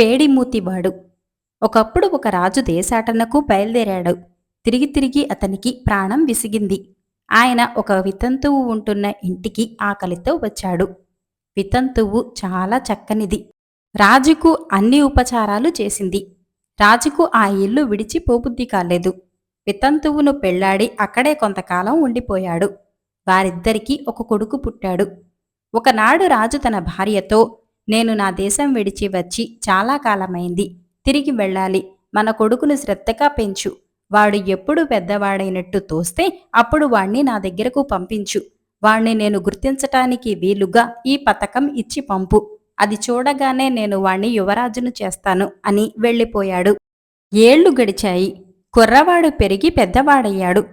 పేడిమూతివాడు. ఒకప్పుడు ఒక రాజు దేశాటనకు బయలుదేరాడు. తిరిగి తిరిగి అతనికి ప్రాణం విసిగింది. ఆయన ఒక వితంతువు ఉంటున్న ఇంటికి ఆకలితో వచ్చాడు. వితంతువు చాలా చక్కనిది. రాజుకు అన్ని ఉపచారాలు చేసింది. రాజుకు ఆ ఇల్లు విడిచి పోబుద్ధి కాలేదు. వితంతువును పెళ్ళాడి అక్కడే కొంతకాలం ఉండిపోయాడు. వారిద్దరికీ ఒక కొడుకు పుట్టాడు. ఒకనాడు రాజు తన భార్యతో నేను నా దేశం విడిచి వచ్చి చాలా కాలమైంది. తిరిగి వెళ్ళాలి. మన కొడుకును శ్రద్ధగా పెంచు. వాడు ఎప్పుడు పెద్దవాడైనట్టు తోస్తే అప్పుడు వాణ్ణి నా దగ్గరకు పంపించు. వాణ్ణి నేను గుర్తించటానికి వీలుగా ఈ పథకం ఇచ్చి పంపు. అది చూడగానే నేను వాణ్ణి యువరాజును చేస్తాను అని వెళ్ళిపోయాడు. ఏళ్ళు గడిచాయి. కుర్రవాడు పెరిగి పెద్దవాడయ్యాడు.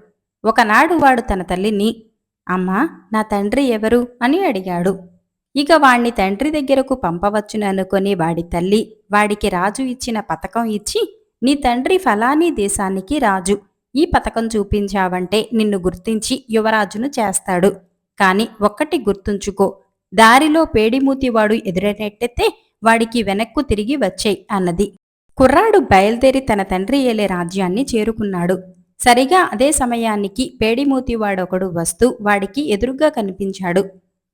ఒకనాడు వాడు తన తల్లిని అమ్మా నా తండ్రి ఎవరు? అని అడిగాడు. ఇక వాణ్ణి తండ్రి దగ్గరకు పంపవచ్చుననుకొని వాడి తల్లి వాడికి రాజు ఇచ్చిన పథకం ఇచ్చి నీ తండ్రి ఫలానీ దేశానికి రాజు. ఈ పథకం చూపించావంటే నిన్ను గుర్తించి యువరాజును చేస్తాడు. కాని ఒక్కటి గుర్తుంచుకో దారిలో పేడిమూతివాడు ఎదురైనట్టయితే వాడికి వెనక్కు తిరిగి వచ్చేయ్ అన్నది. కుర్రాడు బయలుదేరి తన తండ్రి ఏలే రాజ్యాన్ని చేరుకున్నాడు. సరిగా అదే సమయానికి పేడిమూతివాడొకడు వస్తూ వాడికి ఎదురుగా కనిపించాడు.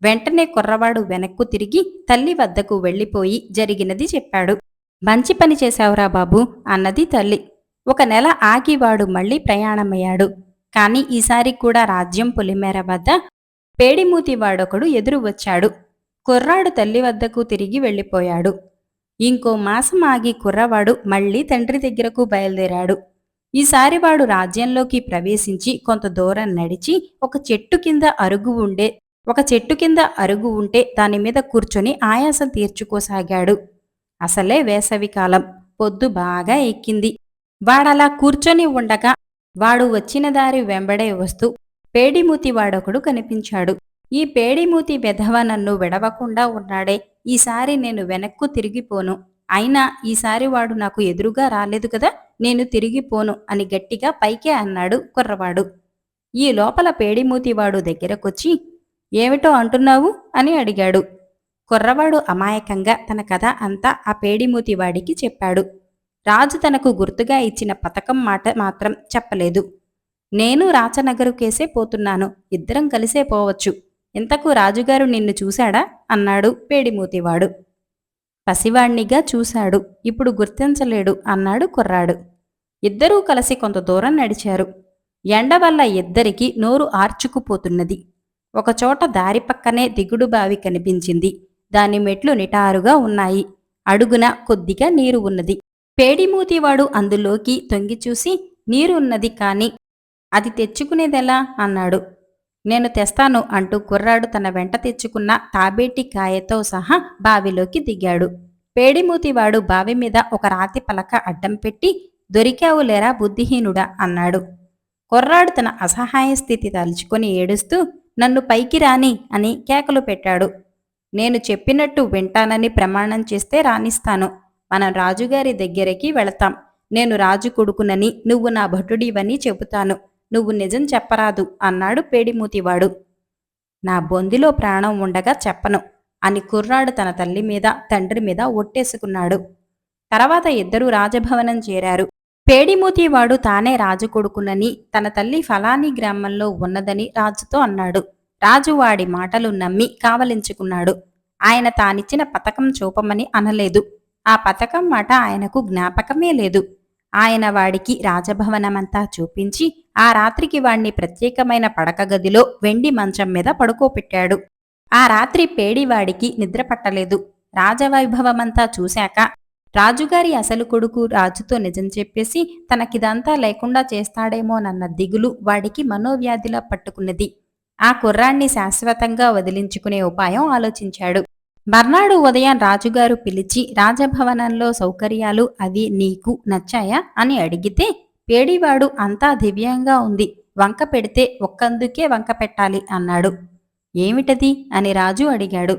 వెంటనే కుర్రవాడు వెనక్కు తిరిగి తల్లి వద్దకు వెళ్ళిపోయి జరిగినది చెప్పాడు. మంచి పని చేశావురా బాబు అన్నది తల్లి. ఒక నెల ఆగి వాడు మళ్ళీ ప్రయాణమయ్యాడు. కాని ఈసారి కూడా రాజ్యం పులిమేర వద్ద పేడిమూతి వాడొకడు ఎదురు వచ్చాడు. కుర్రాడు తల్లి వద్దకు తిరిగి వెళ్ళిపోయాడు. ఇంకో మాసం ఆగి కుర్రవాడు మళ్ళీ తండ్రి దగ్గరకు బయలుదేరాడు. ఈసారి వాడు రాజ్యంలోకి ప్రవేశించి కొంత దూరం నడిచి ఒక చెట్టు కింద అరుగు ఉండే ఒక చెట్టు కింద అరుగు ఉంటే దాని మీద కూర్చొని ఆయాసం తీర్చుకోసాగాడు. అసలే వేసవికాలం పొద్దు బాగా ఎక్కింది. వాడలా కూర్చొని ఉండగా వాడు వచ్చిన దారి వెంబడే వస్తూ పేడిమూతి వాడొకడు కనిపించాడు. ఈ పేడిమూతి వెధవ నన్ను విడవకుండా ఉన్నాడే. ఈసారి నేను వెనక్కు తిరిగిపోను. అయినా ఈసారి వాడు నాకు ఎదురుగా రాలేదు కదా నేను తిరిగిపోను అని గట్టిగా పైకే అన్నాడు కుర్రవాడు. ఈ లోపల పేడిమూతివాడు దగ్గరకొచ్చి ఏమిటో అంటున్నావు? అని అడిగాడు. కుర్రవాడు అమాయకంగా తన కథ అంతా ఆ పేడిమూతివాడికి చెప్పాడు. రాజు తనకు గుర్తుగా ఇచ్చిన పథకం మాట మాత్రం చెప్పలేదు. నేను రాచనగరు కేసే పోతున్నాను. ఇద్దరం కలిసే పోవచ్చు. ఇంతకు రాజుగారు నిన్ను చూశాడా? అన్నాడు పేడిమూతివాడు. పసివాణ్ణిగా చూశాడు. ఇప్పుడు గుర్తించలేడు అన్నాడు కుర్రాడు. ఇద్దరూ కలిసి కొంత దూరం నడిచారు. ఎండ వల్ల ఇద్దరికి నోరు ఆర్చుకుపోతున్నది. ఒకచోట దారి పక్కనే దిగుడు బావి కనిపించింది. దాని మెట్లు నిటారుగా ఉన్నాయి. అడుగున కొద్దిగా నీరు ఉన్నది. పేడిమూతివాడు అందులోకి తొంగి చూసి నీరు ఉన్నది కాని అది తెచ్చుకునేదెలా? అన్నాడు. నేను తెస్తాను అంటూ కుర్రాడు తన వెంట తెచ్చుకున్న తాబేటి కాయతో సహా బావిలోకి దిగాడు. పేడిమూతివాడు బావి మీద ఒక రాతి పలక అడ్డం పెట్టి దొరికావు లేరా బుద్ధిహీనుడా? అన్నాడు. కుర్రాడు తన అసహాయ స్థితి తలుచుకొని ఏడుస్తూ నన్ను పైకి రాని అని కేకలు పెట్టాడు. నేను చెప్పినట్టు వింటానని ప్రమాణం చేస్తే రాణిస్తాను. మనం రాజుగారి దగ్గరికి వెళతాం. నేను రాజు కొడుకునని నువ్వు నా భటుడివని చెబుతాను. నువ్వు నిజం చెప్పరాదు అన్నాడు పేడిమూతివాడు. నా బొందిలో ప్రాణం ఉండగా చెప్పను అని కుర్రాడు తన తల్లి మీద తండ్రి మీద ఒట్టేసుకున్నాడు. తర్వాత ఇద్దరూ రాజభవనం చేరారు. పేడిమూతివాడు తానే రాజు కొడుకునని తన తల్లి ఫలాని గ్రామంలో ఉన్నదని రాజుతో అన్నాడు. రాజు వాడి మాటలు నమ్మి కావలించుకున్నాడు. ఆయన తానిచ్చిన పథకం చూపమని అనలేదు. ఆ పథకం మాట ఆయనకు జ్ఞాపకమే లేదు. ఆయన వాడికి రాజభవనమంతా చూపించి ఆ రాత్రికి వాణ్ణి ప్రత్యేకమైన పడక గదిలో వెండి మంచం మీద పడుకోపెట్టాడు. ఆ రాత్రి పేడివాడికి నిద్ర పట్టలేదు. రాజవైభవమంతా చూశాక రాజుగారి అసలు కొడుకు రాజుతో నిజం చెప్పేసి తనకిదంతా లేకుండా చేస్తాడేమోనన్న దిగులు వాడికి మనోవ్యాధిలా పట్టుకున్నది. ఆ కుర్రాణ్ణి శాశ్వతంగా వదిలించుకునే ఉపాయం ఆలోచించాడు. మర్నాడు ఉదయం రాజుగారు పిలిచి రాజభవనంలో సౌకర్యాలు అవి నీకు నచ్చాయా? అని అడిగితే పేడివాడు అంతా దివ్యంగా ఉంది. వంక పెడితే ఒక్కందుకే వంక పెట్టాలి అన్నాడు. ఏమిటది? అని రాజు అడిగాడు.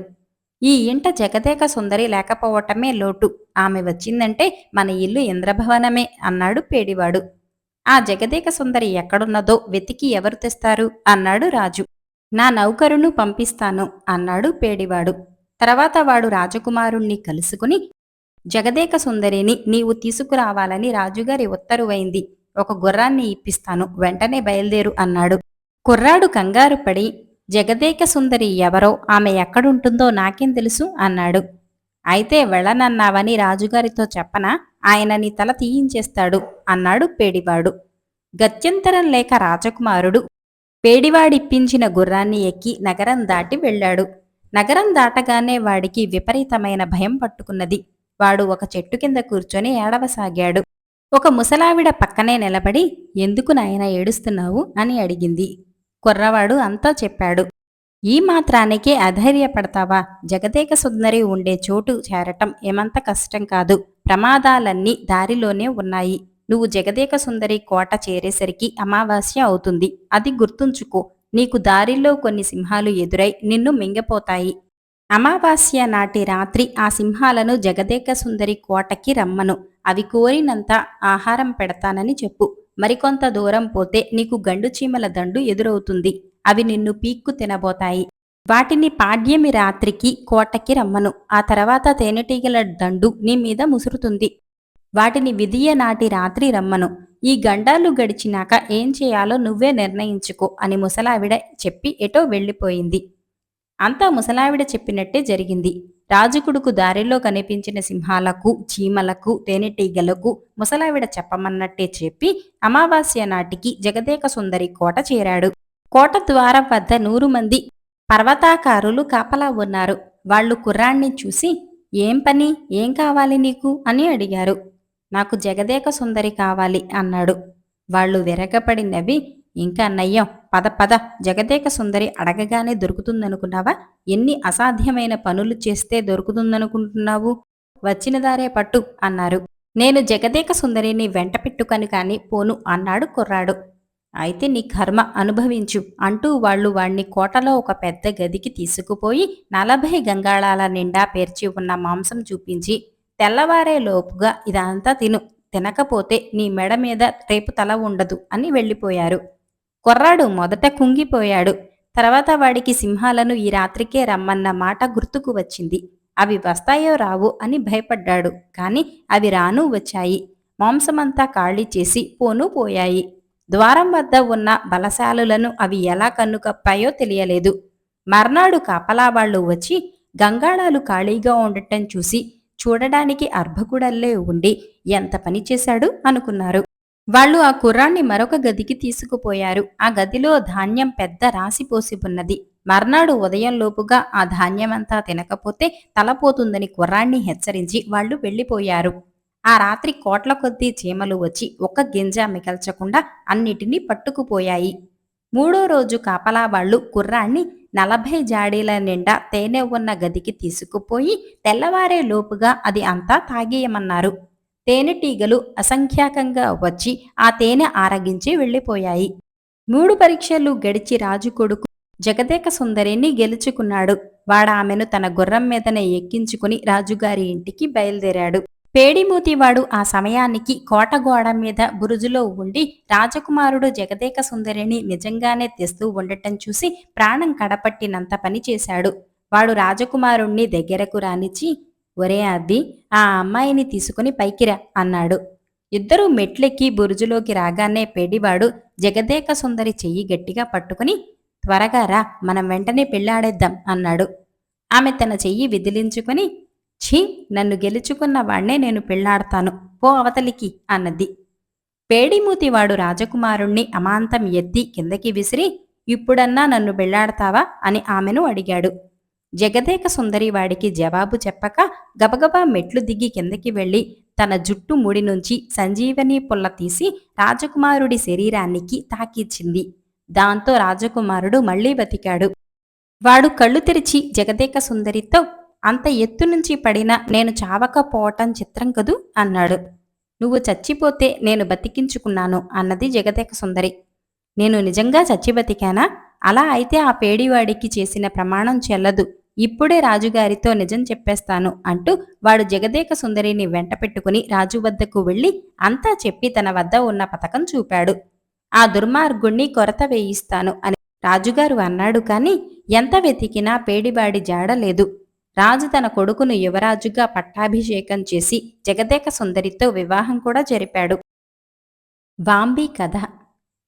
ఈ ఇంట జగదేక సుందరి లేకపోవటమే లోటు. ఆమె వచ్చిందంటే మన ఇల్లు ఇంద్రభవనమే అన్నాడు పేడివాడు. ఆ జగదేక సుందరి ఎక్కడున్నదో వెతికి ఎవరు తెస్తారు? అన్నాడు రాజు. నా నౌకరును పంపిస్తాను అన్నాడు పేడివాడు. తర్వాత వాడు రాజకుమారుణ్ణి కలుసుకుని జగదేక సుందరిని నీవు తీసుకురావాలని రాజుగారి ఉత్తరువైంది. ఒక గుర్రాన్ని ఇప్పిస్తాను వెంటనే బయలుదేరు అన్నాడు. కుర్రాడు కంగారు పడి జగదేక సుందరి ఎవరో ఆమె ఎక్కడుంటుందో నాకేం తెలుసు అన్నాడు. అయితే వెళ్ళనన్నావని రాజుగారితో చెప్పనా? ఆయన నీ తల తీయించేస్తాడు అన్నాడు పేడివాడు. గత్యంతరం లేక రాజకుమారుడు పేడివాడిప్పించిన గుర్రాన్ని ఎక్కి నగరం దాటి వెళ్ళాడు. నగరం దాటగానే వాడికి విపరీతమైన భయం పట్టుకున్నది. వాడు ఒక చెట్టు కింద కూర్చొని ఏడవసాగాడు. ఒక ముసలావిడ పక్కనే నిలబడి ఎందుకు నాయన ఏడుస్తున్నావు? అని అడిగింది. కుర్రవాడు అంతా చెప్పాడు. ఈ మాత్రానికే అధైర్యపడతావా? జగదేక సుందరి ఉండే చోటు చేరటం ఏమంత కష్టం కాదు. ప్రమాదాలన్నీ దారిలోనే ఉన్నాయి. నువ్వు జగదేక సుందరి కోట చేరేసరికి అమావాస్య అవుతుంది. అది గుర్తుంచుకో. నీకు దారిలో కొన్ని సింహాలు ఎదురై నిన్ను మింగపోతాయి. అమావాస్య నాటి రాత్రి ఆ సింహాలను జగదేక సుందరి కోటకి రమ్మను. అవి కోరినంత ఆహారం పెడతానని చెప్పు. మరికొంత దూరం పోతే నీకు గండు చీమల దండు ఎదురవుతుంది. అవి నిన్ను పీక్కు తినబోతాయి. వాటిని పాడ్యమి రాత్రికి కోటకి రమ్మను. ఆ తర్వాత తేనెటీగల దండు నీ మీద ముసురుతుంది. వాటిని విధియ నాటి రాత్రి రమ్మను. ఈ గండాలు గడిచినాక ఏం చేయాలో నువ్వే నిర్ణయించుకో అని ముసలావిడ చెప్పి ఎటో వెళ్ళిపోయింది. అంతా ముసలావిడ చెప్పినట్టే జరిగింది. రాజుకుడుకు దారిలో కనిపించిన సింహాలకు చీమలకు తేనెటీగలకు ముసలావిడ చెప్పమన్నట్టే చెప్పి అమావాస్య నాటికి జగదేక సుందరి కోట చేరాడు. కోట ద్వారం వద్ద నూరు మంది పర్వతాకారులు కాపలా ఉన్నారు. వాళ్ళు కుర్రాణ్ణి చూసి ఏం పని? ఏం కావాలి నీకు? అని అడిగారు. నాకు జగదేక సుందరి కావాలి అన్నాడు. వాళ్ళు విరగపడి నవ్వి ఇంకా నయ్యం పద పద. జగదేక సుందరి అడగగానే దొరుకుతుందనుకున్నావా? ఎన్ని అసాధ్యమైన పనులు చేస్తే దొరుకుతుందనుకుంటున్నావు? వచ్చిన దారే పట్టు అన్నారు. నేను జగదేక సుందరిని వెంట పెట్టుకని కాని పోను అన్నాడు కుర్రాడు. అయితే నీ కర్మ అనుభవించు అంటూ వాళ్ళు వాణ్ణి కోటలో ఒక పెద్ద గదికి తీసుకుపోయి నలభై గంగాళాల నిండా పేర్చి ఉన్న మాంసం చూపించి తెల్లవారే లోపుగా ఇదంతా తిను తినకపోతే నీ మెడ మీద రేపు తల ఉండదు అని వెళ్ళిపోయారు. కుర్రాడు మొదట కుంగిపోయాడు. తర్వాత వాడికి సింహాలను ఈ రాత్రికే రమ్మన్న మాట గుర్తుకు వచ్చింది. అవి వస్తాయో రావు అని భయపడ్డాడు. కాని అవి రాను వచ్చాయి. మాంసమంతా ఖాళీ చేసి పోను పోయాయి. ద్వారం వద్ద ఉన్న బలశాలులను అవి ఎలా కన్నుకప్పాయో తెలియలేదు. మర్నాడు కాపలావాళ్ళు వచ్చి గంగాళాలు ఖాళీగా ఉండటం చూసి చూడడానికి అర్భకుడల్లే ఉండి ఎంత పని చేశాడు? అనుకున్నారు. వాళ్ళు ఆ కుర్రాన్ని మరొక గదికి తీసుకుపోయారు. ఆ గదిలో ధాన్యం పెద్ద రాసిపోసి ఉన్నది మర్నాడు ఉదయంలోపుగా ఆ ధాన్యమంతా తినకపోతే తలపోతుందని కుర్రాన్ని హెచ్చరించి వాళ్ళు వెళ్ళిపోయారు. ఆ రాత్రి కోట్ల కొద్దీ చీమలు వచ్చి ఒక్క గింజ మిగల్చకుండా అన్నిటినీ పట్టుకుపోయాయి. మూడో రోజు కాపలా వాళ్ళు కుర్రాన్ని నలభై జాడీల నిండా తేనె ఉన్న గదికి తీసుకుపోయి తెల్లవారే లోపుగా అది అంతా తాగేయమన్నారు. తేనెటీగలు అసంఖ్యాకంగా వచ్చి ఆ తేనె ఆరగించి వెళ్ళిపోయాయి. మూడు పరీక్షలు గడిచి రాజు కొడుకు జగదేక సుందరిని గెలుచుకున్నాడు. వాడామెను తన గుర్రం మీదనే ఎక్కించుకుని రాజుగారి ఇంటికి బయలుదేరాడు. పేడిమూతివాడు ఆ సమయానికి కోటగోడ మీద బురుజులో ఉండి రాజకుమారుడు జగదేక సుందరిని నిజంగానే తెస్తూ ఉండటం చూసి ప్రాణం కడపట్టినంత పని చేశాడు. వాడు రాజకుమారుణ్ణి దగ్గరకు రానిచ్చి ఒరే అబ్బి ఆ అమ్మాయిని తీసుకుని పైకిరా అన్నాడు. ఇద్దరూ మెట్లెక్కి బురుజులోకి రాగానే పెడివాడు జగదేక సుందరి చెయ్యి గట్టిగా పట్టుకుని త్వరగా రా మనం వెంటనే పెళ్ళాడేద్దాం అన్నాడు. ఆమె తన చెయ్యి విదిలించుకుని ఛీ నన్ను గెలుచుకున్న వాణ్ణే నేను పెళ్ళాడతాను పో అవతలికి అన్నది. పేడిమూతివాడు రాజకుమారుణ్ణి అమాంతం ఎత్తి కిందకి విసిరి ఇప్పుడన్నా నన్ను పెళ్ళాడతావా అని ఆమెను అడిగాడు. జగదేక సుందరి వాడికి జవాబు చెప్పక గబగబా మెట్లు దిగి కిందకి వెళ్ళి తన జుట్టు ముడి నుంచి సంజీవని పుల్ల తీసి రాజకుమారుడి శరీరానికి తాకిచ్చింది. దాంతో రాజకుమారుడు మళ్ళీ బతికాడు. వాడు కళ్ళు తెరిచి జగదేక సుందరితో అంత ఎత్తు నుంచి పడినా నేను చావకపోవటం చిత్రం కదూ అన్నాడు. నువ్వు చచ్చిపోతే నేను బతికించుకున్నాను అన్నది జగదేక సుందరి. నేను నిజంగా చచ్చి బతికానా? అలా అయితే ఆ పేడివాడికి చేసిన ప్రమాణం చెల్లదు. ఇప్పుడే రాజుగారితో నిజం చెప్పేస్తాను అంటూ వాడు జగదేక సుందరిని వెంట పెట్టుకుని రాజు వద్దకు వెళ్ళి అంతా చెప్పి తన వద్ద ఉన్న పథకం చూపాడు. ఆ దుర్మార్గుణ్ణి కొరత వేయిస్తాను అని రాజుగారు అన్నాడు కాని ఎంత వెతికినా పేడిబాడి జాడలేదు రాజు తన కొడుకును యువరాజుగా పట్టాభిషేకం చేసి జగదేక సుందరితో వివాహం కూడా జరిపాడు. బాంబీ కథ.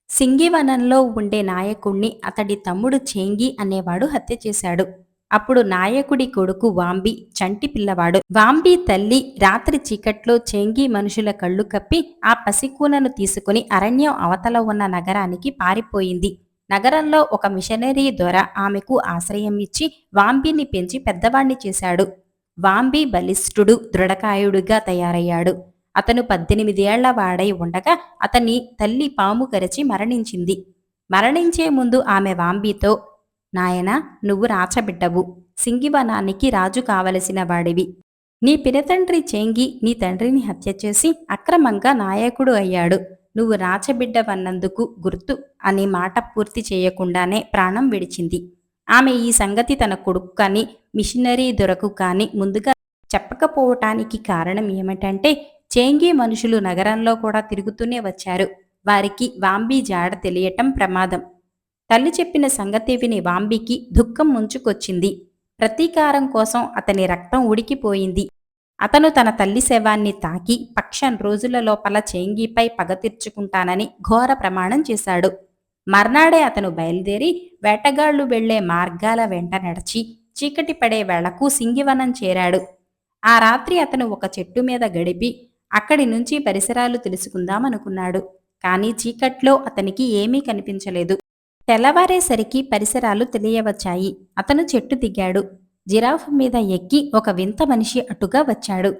సింగివనంలో ఉండే నాయకుణ్ణి అతడి తమ్ముడు చేంగి అనేవాడు హత్య చేశాడు. అప్పుడు నాయకుడి కొడుకు వాంబి చంటి పిల్లవాడు. వాంబి తల్లి రాత్రి చీకట్లో చెంగి మనుషుల కళ్ళు కప్పి ఆ పసికూనను తీసుకుని అరణ్యం అవతల ఉన్న నగరానికి పారిపోయింది. నగరంలో ఒక మిషనరీ దొర ఆమెకు ఆశ్రయం ఇచ్చి వాంబిని పెంచి పెద్దవాణ్ణి చేశాడు. వాంబి బలిష్ఠుడు దృఢకాయుడుగా తయారయ్యాడు. అతను పద్దెనిమిదేళ్ళ వాడై ఉండగా అతని తల్లి పాము కరిచి మరణించింది. మరణించే ముందు ఆమె వాంబితో నాయనా నువ్వు రాచబిడ్డవు. సింగివనానికి రాజు కావలసిన వాడివి. నీ పినతండ్రి చేంగి నీ తండ్రిని హత్య చేసి అక్రమంగా నాయకుడు అయ్యాడు. నువ్వు రాచబిడ్డవన్నందుకు గుర్తు అనే మాట పూర్తి చేయకుండానే ప్రాణం విడిచింది. ఆమె ఈ సంగతి తన కొడుకు కానీ మిషనరీ దొరకు కానీ ముందుగా చెప్పకపోవటానికి కారణం ఏమిటంటే చేంగి మనుషులు నగరంలో కూడా తిరుగుతూనే వచ్చారు. వారికి వాంబీ జాడ తెలియటం ప్రమాదం. తల్లి చెప్పిన సంగతి విని వాంబికి దుఃఖం ముంచుకొచ్చింది. ప్రతీకారం కోసం అతని రక్తం ఉడికిపోయింది. అతను తన తల్లి శవాన్ని తాకి పక్షం రోజుల లోపల చేంగిపై పగ తీర్చుకుంటానని ఘోర ప్రమాణం చేశాడు. మర్నాడే అతను బయలుదేరి వేటగాళ్ళు వెళ్ళే మార్గాల వెంట నడిచి చీకటి పడే వేళకు సింగివనం చేరాడు. ఆ రాత్రి అతను ఒక చెట్టు మీద గడిపి అక్కడి నుంచి పరిసరాలు తెలుసుకుందామనుకున్నాడు. కానీ చీకట్లో అతనికి ఏమీ కనిపించలేదు. తెల్లవారేసరికి పరిసరాలు తెలియవచ్చాయి. అతను చెట్టు దిగాడు. జిరాఫ్ మీద ఎక్కి ఒక వింత మనిషి అటుగా వచ్చాడు.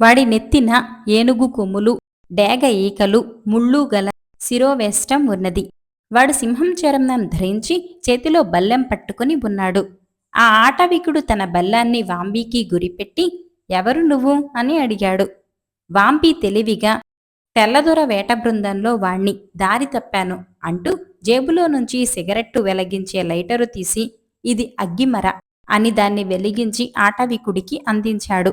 వాడి నెత్తిన ఏనుగు కొమ్ములు డేగ ఈకలు ముళ్ళు గల శిరోవేష్టం ఉన్నది. వాడు సింహం చరణం ధరించి చేతిలో బల్లెం పట్టుకుని ఉన్నాడు. ఆ ఆటవికుడు తన బల్లాన్ని వాంబీకి గురిపెట్టి ఎవరు నువ్వు? అని అడిగాడు. వాంపి తెలివిగా తెల్లదొర వేట బృందంలో వాణ్ణి దారి తప్పాను అంటూ జేబులో నుంచి సిగరెట్టు వెలిగించే లైటరు తీసి ఇది అగ్గిమర అని దాన్ని వెలిగించి ఆటవికుడికి అందించాడు.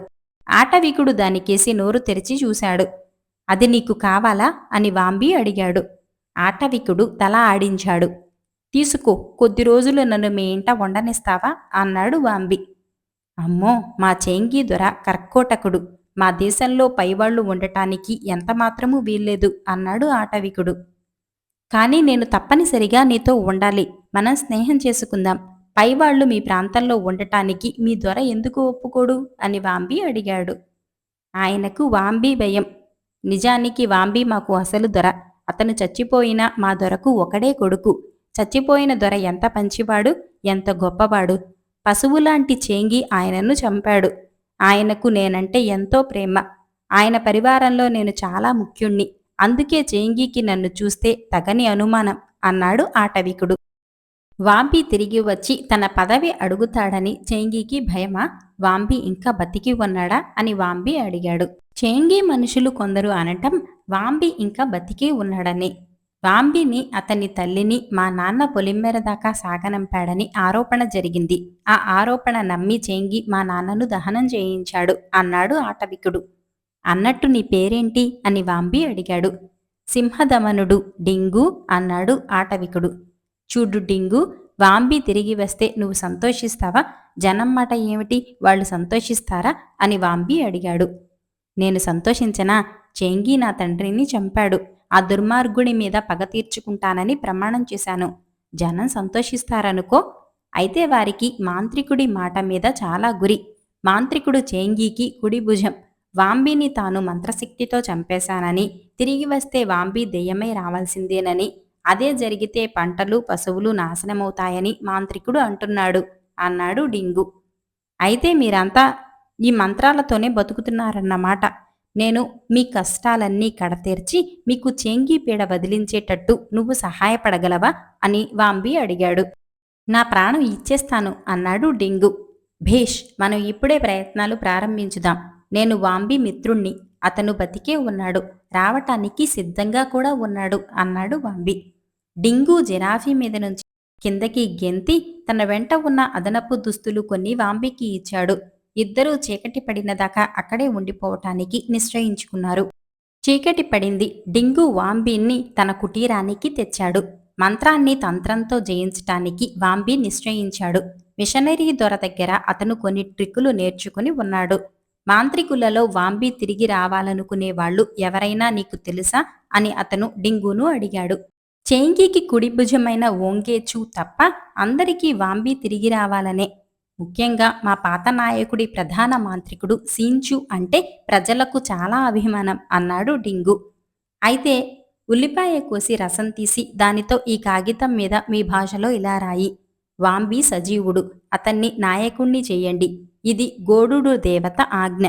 ఆటవికుడు దానికేసి నోరు తెరిచి చూశాడు. అది నీకు కావాలా? అని వాంబి అడిగాడు. ఆటవికుడు తల ఆడించాడు. తీసుకో కొద్ది రోజులు నన్ను మీ ఇంట వండనిస్తావా? అన్నాడు వాంబి. అమ్మో మా చేంగి దొర కర్కోటకుడు. మా దేశంలో పైవాళ్ళు ఉండటానికి ఎంతమాత్రమూ వీల్లేదు అన్నాడు ఆటవికుడు. కానీ నేను తప్పనిసరిగా నీతో ఉండాలి. మనం స్నేహం చేసుకుందాం. పైవాళ్ళు మీ ప్రాంతంలో ఉండటానికి మీ దొర ఎందుకు ఒప్పుకోడు? అని వాంబి అడిగాడు. ఆయనకు వాంబి భయం. నిజానికి వాంబి మాకు అసలు దొర. అతను చచ్చిపోయినా మా దొరకు ఒకడే కొడుకు. చచ్చిపోయిన దొర ఎంత పంచివాడు ఎంత గొప్పవాడు. పశువులాంటి చేంగి ఆయనను చంపాడు. ఆయనకు నేనంటే ఎంతో ప్రేమ. ఆయన పరివారంలో నేను చాలా ముఖ్యుణ్ణి. అందుకే చేంగికి నన్ను చూస్తే తగని అనుమానం అన్నాడు ఆటవికుడు వాంబి తిరిగి వచ్చి తన పదవి అడుగుతాడని చేంగికి భయమా? వాంబి ఇంకా బతికి ఉన్నాడా? అని వాంబి అడిగాడు. చేంగి మనుషులు కొందరు అనటం వాంబి ఇంకా బతికి ఉన్నాడని. వాంబిని అతని తల్లిని మా నాన్న పొలిమేర దాకా సాగనంపాడని ఆరోపణ జరిగింది. ఆ ఆరోపణ నమ్మి చేంగి మా నాన్నను దహనం చేయించాడు అన్నాడు ఆటవికుడు అన్నట్టు నీ పేరేంటి? అని వాంబి అడిగాడు. సింహధమనుడు డింగు అన్నాడు ఆటవికుడు. చూడు డింగు వాంబి తిరిగి వస్తే నువ్వు సంతోషిస్తావా? జనం మాట ఏమిటి? వాళ్ళు సంతోషిస్తారా? అని వాంబి అడిగాడు. నేను సంతోషించనా? చేంగి నా తండ్రిని చంపాడు. ఆ దుర్మార్గుడి మీద పగ తీర్చుకుంటానని ప్రమాణం చేశాను. జనం సంతోషిస్తారనుకో? అయితే వారికి మాంత్రికుడి మాట మీద చాలా గురి. మాంత్రికుడు చేంగీకి కుడి భుజం. వాంబీని తాను మంత్రశక్తితో చంపేశానని తిరిగి వస్తే వాంబీ దెయ్యమై రావాల్సిందేనని అదే జరిగితే పంటలు పశువులు నాశనమవుతాయని మాంత్రికుడు అంటున్నాడు అన్నాడు డింగు. అయితే మీరంతా ఈ మంత్రాలతోనే బతుకుతున్నారన్నమాట. నేను మీ కష్టాలన్నీ కడతీర్చి మీకు చేంగి పీడ వదిలించేటట్టు నువ్వు సహాయపడగలవా అని వాంబి అడిగాడు. నా ప్రాణం ఇచ్చేస్తాను అన్నాడు డింగు. భేష్ మనం ఇప్పుడే ప్రయత్నాలు ప్రారంభించుదాం. నేను వాంబి మిత్రుణ్ణి. అతను బతికే ఉన్నాడు. రావటానికి సిద్ధంగా కూడా ఉన్నాడు అన్నాడు వాంబి. డింగు జిరాఫీ మీద నుంచి కిందకి గెంతి తన వెంట ఉన్న అదనపు దుస్తులు కొన్ని వాంబికి ఇచ్చాడు. ఇద్దరూ చీకటి పడినదాకా అక్కడే ఉండిపోవటానికి నిశ్చయించుకున్నారు. చీకటి పడింది. డింగు వాంబీని తన కుటీరానికి తెచ్చాడు. మంత్రాన్ని తంత్రంతో జయించటానికి వాంబి నిశ్చయించాడు. మిషనరీ దొర దగ్గర అతను కొన్ని ట్రిక్కులు నేర్చుకుని ఉన్నాడు. మాంత్రికులలో వాంబి తిరిగి రావాలనుకునే వాళ్ళు ఎవరైనా నీకు తెలుసా? అని అతను డింగును అడిగాడు. చేంగికి కుడిభుజమైన ఓంగేచు తప్ప అందరికీ వాంబి తిరిగి రావాలనే. ముఖ్యంగా మా పాత నాయకుడి ప్రధాన మాంత్రికుడు సీంచు అంటే ప్రజలకు చాలా అభిమానం అన్నాడు డింగు. అయితే ఉల్లిపాయ కోసి రసం తీసి దానితో ఈ కాగితం మీద మీ భాషలో ఇలా రాయి. వాంబి సజీవుడు అతన్ని నాయకుణ్ణి చేయండి. ఇది గోడుడు దేవత ఆజ్ఞ.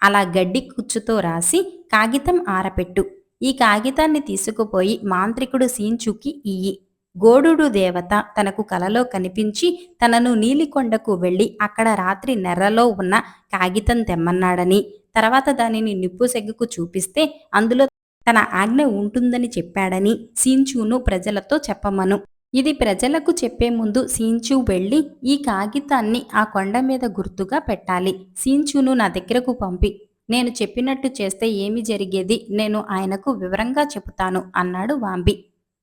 అలా గడ్డి కుచ్చుతో రాసి కాగితం ఆరపెట్టు. ఈ కాగితాన్ని తీసుకుపోయి మాంత్రికుడు సీంచుకి ఇయ్యి. గోడుడు దేవత తనకు కలలో కనిపించి తనను నీలికొండకు వెళ్ళి అక్కడ రాత్రి నెర్రలో ఉన్న కాగితం తెమ్మన్నాడని తర్వాత దానిని నిప్పు సెగ్గుకు చూపిస్తే అందులో తన ఆజ్ఞ ఉంటుందని చెప్పాడని సీంచును ప్రజలతో చెప్పమను. ఇది ప్రజలకు చెప్పే ముందు సీంచు వెళ్ళి ఈ కాగితాన్ని ఆ కొండ మీద గుర్తుగా పెట్టాలి. సీంచును నా దగ్గరకు పంపి. నేను చెప్పినట్టు చేస్తే ఏమి జరిగేది? నేను ఆయనకు వివరంగా చెబుతాను అన్నాడు వాంబి.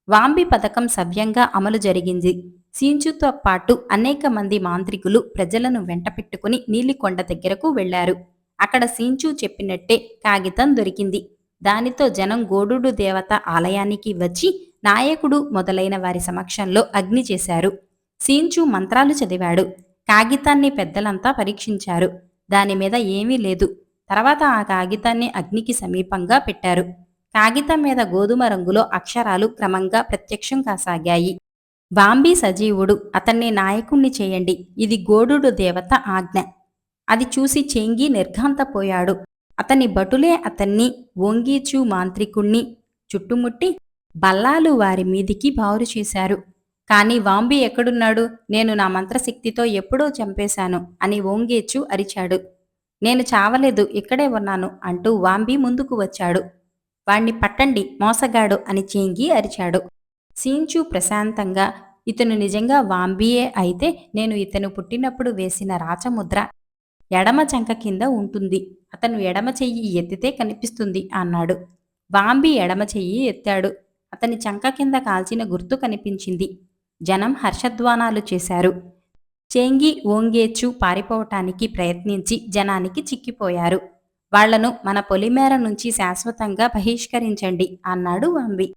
వాంబి పథకం సవ్యంగా అమలు జరిగింది. సీంచుతో పాటు అనేక మంది మాంత్రికులు ప్రజలను వెంటపెట్టుకుని నీలికొండ దగ్గరకు వెళ్ళారు అక్కడ సీంచు చెప్పినట్టే కాగితం దొరికింది. దానితో జనం గోడుడు దేవత ఆలయానికి వచ్చి నాయకుడు మొదలైన వారి సమక్షంలో అగ్ని చేశారు. సీంచు మంత్రాలు చదివాడు. కాగితాన్ని పెద్దలంతా పరీక్షించారు. దాని మీద ఏమీ లేదు. తర్వాత ఆ కాగితాన్ని అగ్నికి సమీపంగా పెట్టారు. కాగితం మీద గోధుమ రంగులో అక్షరాలు క్రమంగా ప్రత్యక్షం కాసాగాయి. బాంబీ సజీవుడు అతన్ని నాయకుణ్ణి చేయండి. ఇది గోడుడు దేవత ఆజ్ఞ. అది చూసి చెంగి నిర్ఘాంతపోయాడు. అతని భటులే అతన్ని ఓంగీచు మాంత్రికుణ్ణి చుట్టుముట్టి బల్లాలు వారి మీదికి బావురు చేశారు. కాని వాంబి ఎక్కడున్నాడు? నేను నా మంత్రశక్తితో ఎప్పుడో చంపేశాను అని ఓంగేచు అరిచాడు. నేను చావలేదు ఇక్కడే ఉన్నాను అంటూ వాంబి ముందుకు వచ్చాడు. వాణ్ణి పట్టండి మోసగాడు అని చేంగి అరిచాడు. సీంచు ప్రశాంతంగా ఇతను నిజంగా వాంబియే అయితే నేను ఇతను పుట్టినప్పుడు వేసిన రాచముద్ర ఎడమ చంక కింద ఉంటుంది. అతను ఎడమ చెయ్యి ఎత్తితే కనిపిస్తుంది అన్నాడు. వాంబి ఎడమ చెయ్యి ఎత్తాడు. అతని చంక కింద కాల్చిన గుర్తు కనిపించింది. జనం హర్షధ్వానాలు చేశారు. చేంగి ఓంగేచు పారిపోవటానికి ప్రయత్నించి జనానికి చిక్కిపోయారు. వాళ్ళను మన పొలిమేర నుంచి శాశ్వతంగా బహిష్కరించండి అన్నాడు వాంబి